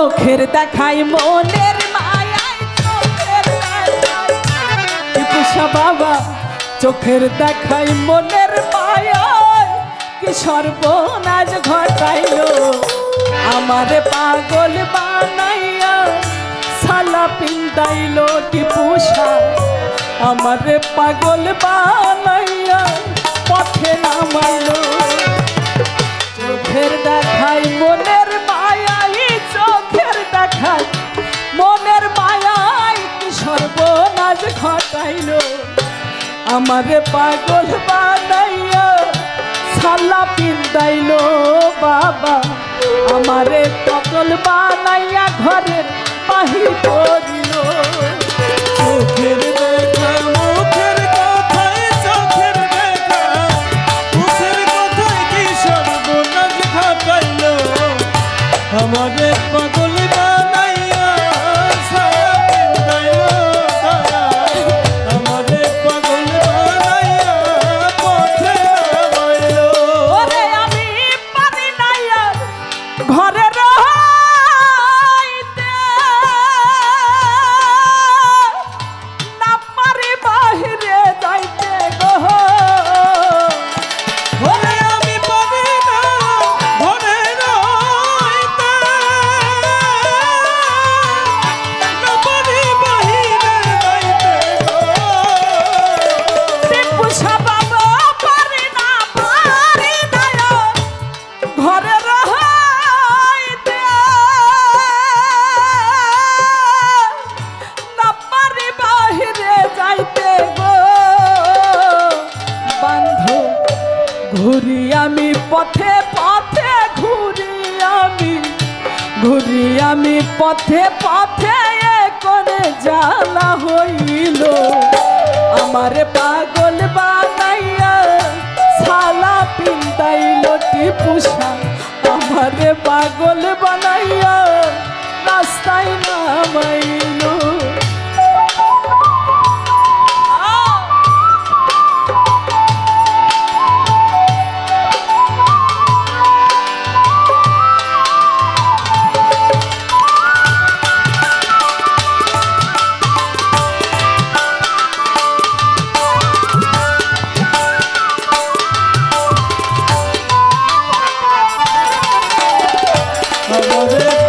চোখের দেখাই মনের মায়ায় বাবা, চোখের দেখাই মনের মায়ায়। কি সর্বনাশ ঘটাইল। আমার পাগল বানাইয়া সালা পিন্দাইল টিপুষা আমার পাগল বানাইয়া, পথে নামাইলো আমারে পাগল বানাইয়া সালা পিন্দাইলো বাবা। আমারে পাগল বানাইয়া ঘরের বাহির করিল। চোখের দেখা পথে পথে করে জ্বালা হইল। আমার পাগল বানাইয়া সালা লটি পুষা। আমার পাগল বানাইয়া রাস্তায় নামাই রে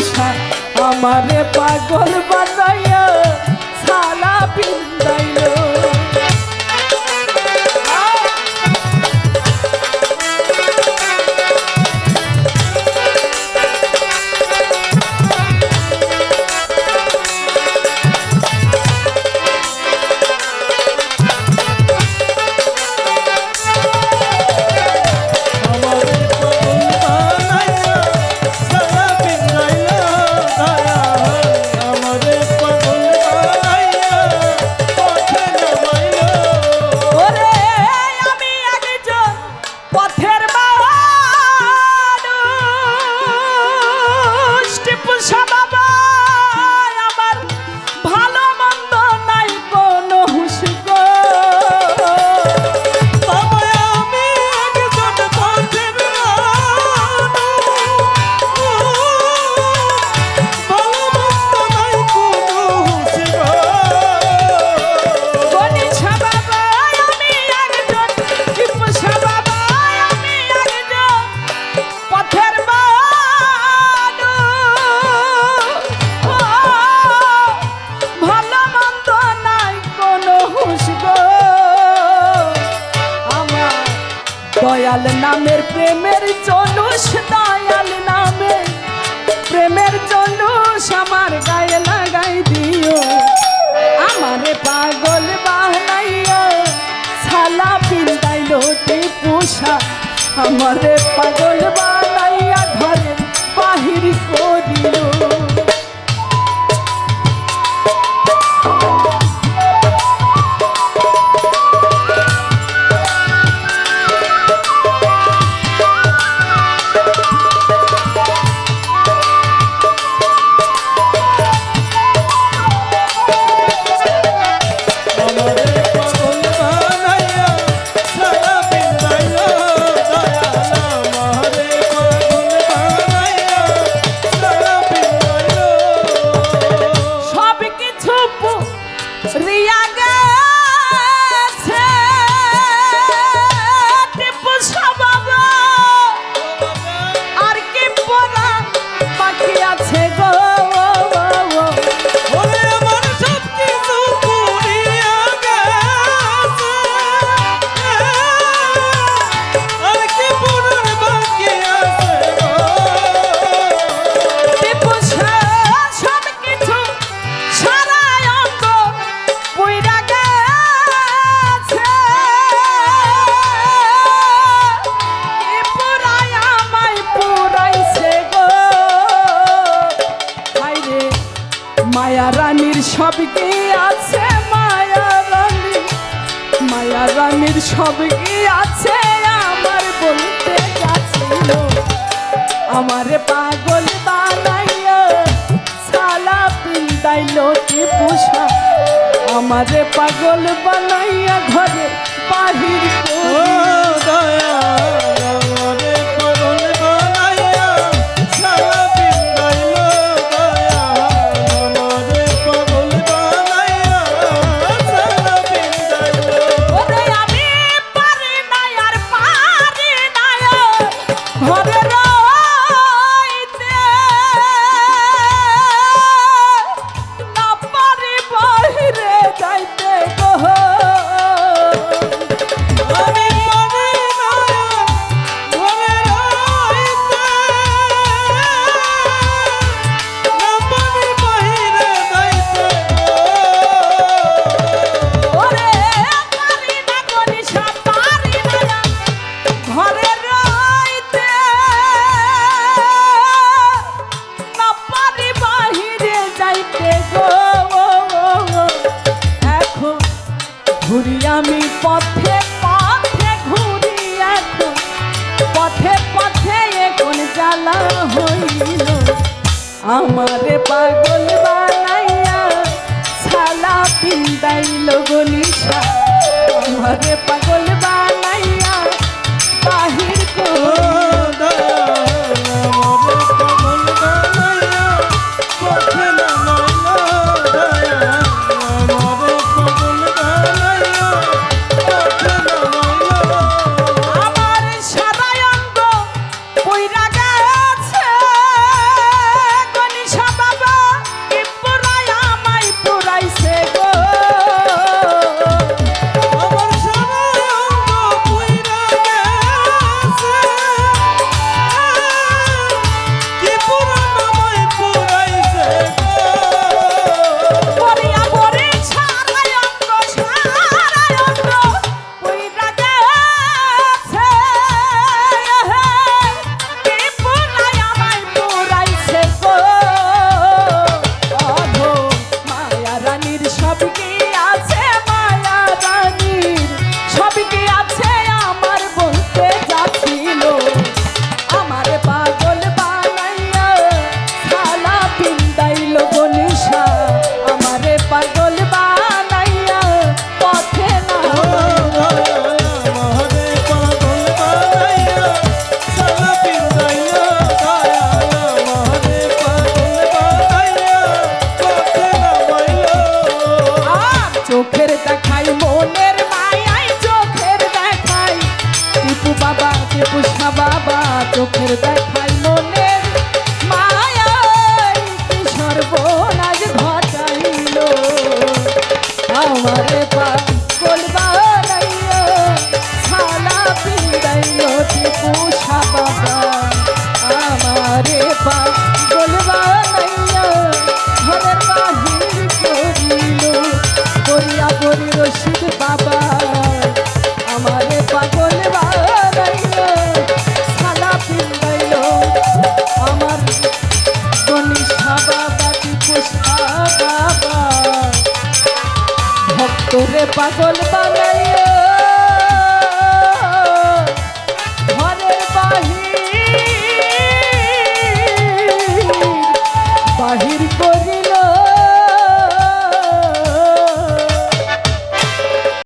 মশা আমারে পাগল বানাই প্রেমের চলুস দয়াল নামে, প্রেমের চলুস আমার গায়ে লাগাই দিও। আমার পাগল বানাইয়া ছালা পিন্দাই লোটি পোষা। আমার পাগল বানাইয়া ঘরের বাহির করিও সব কি আছে মায়া রানী মায়া রানীর সব কি আছে আমার বলতে যাচ্ছিল। আমারে পাগল বানাইয়া সালা পিন্দাইল টিপুষা আমারে পাগল বানাইয়া ঘরে বাহির ও ঘুরি আমি পথে পথে ঘুরি এখন। পথে পথে এখন জ্বালা হইল। আমারে পাগল বানাইয়া ছালা পিন্দাইল গলিশা আমারে পাগল বানাইয়া চোখের দেখাই, মনের মায়াই চোখের দেখাই। টিপু বাবা টিপু বাবা, চোখের দেখাই মনের মায়ায় সর্বনাশ ঘটাইল। আমার পা বলবা সালা পিড়াইল টিপু বাবা। আমারে পা রে পাগল বানাই।